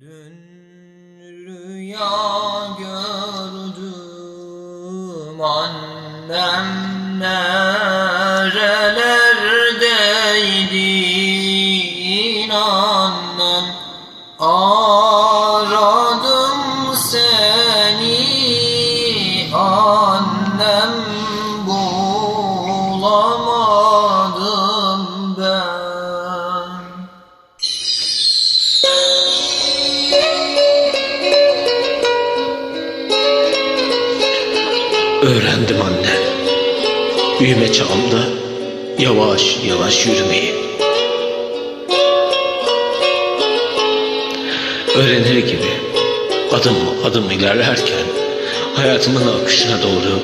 Dün rüya gördüm annem nerelerdeydin annem aradım seni annem bulamadım Öğrendim anne. Büyüme çağımda yavaş yavaş yürümeyi. Öğrenir gibi adım adım ilerlerken hayatımın akışına doğru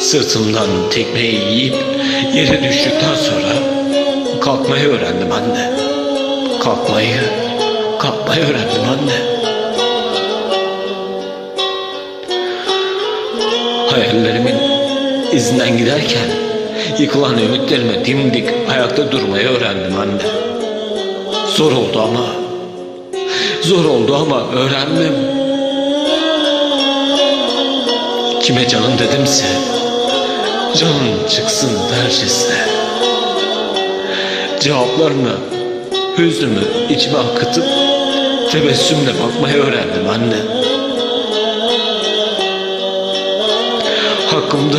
sırtımdan tekmeyi yiyip yere düştükten sonra kalkmayı öğrendim anne. Kalkmayı, kalkmayı öğrendim anne. Hayallerimin izinden giderken yıkılan ümitlerime dimdik ayakta durmayı öğrendim anne. Zor oldu ama, zor oldu ama öğrendim. Kime canım dedimse, canın çıksın dercesine. Cevaplarına hüznümü içime akıtıp tebessümle bakmayı öğrendim anne. Hakkımda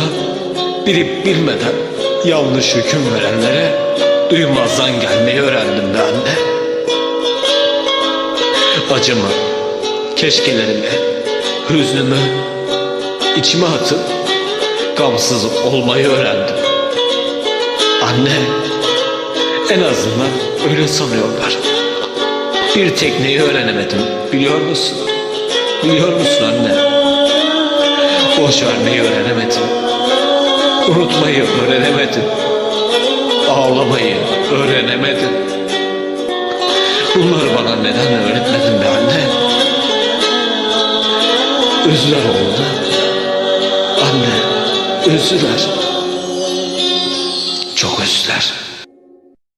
bilip bilmeden yanlış hüküm verenlere duymazdan gelmeyi öğrendim be anne. Acımı, keşkelerimi, hüznümü içime atıp gamsız olmayı öğrendim. Anne, en azından öyle sanıyorlar. Bir tekneyi öğrenemedim biliyor musun? Biliyor musun anne? Boş vermeyi öğrenemedim. Unutmayı öğrenemedim. Ağlamayı öğrenemedim. Bunları bana neden öğretmedin be anne? Özler oldu. Anne, özler. Çok özler.